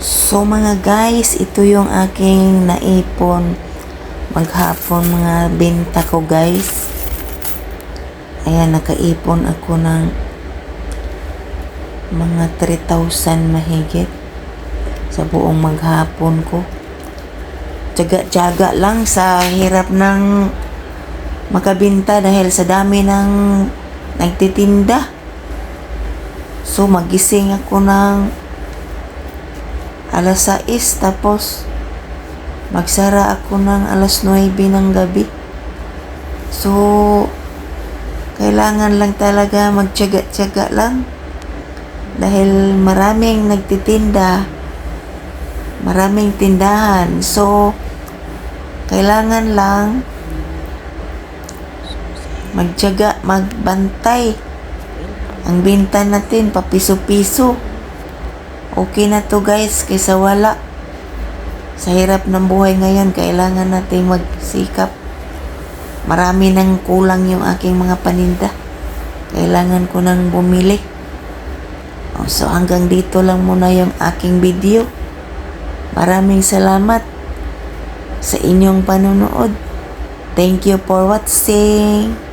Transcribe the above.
So mga guys, ito yung aking naipon maghapon mga benta ko guys. Ayan, nakaipon ako ng mga 3,000 mahigit sa buong maghapon ko. Tiyaga-tiyaga lang sa hirap ng makabinta dahil sa dami ng nagtitinda. So magising ako ng alas 6 tapos magsara ako ng alas 9 ng gabi. So, kailangan lang talaga magtyaga-tyaga lang. Dahil maraming nagtitinda, maraming tindahan. So, kailangan lang magtyaga, magbantay. Ang binta natin, papiso-piso. Okay na to guys, kaysa wala. Sa hirap ng buhay ngayon, kailangan natin magsikap. Marami nang kulang yung aking mga paninda. Kailangan ko nang bumili. Oh, So hanggang dito lang muna yung aking video. Maraming salamat sa inyong panonood. Thank you for watching.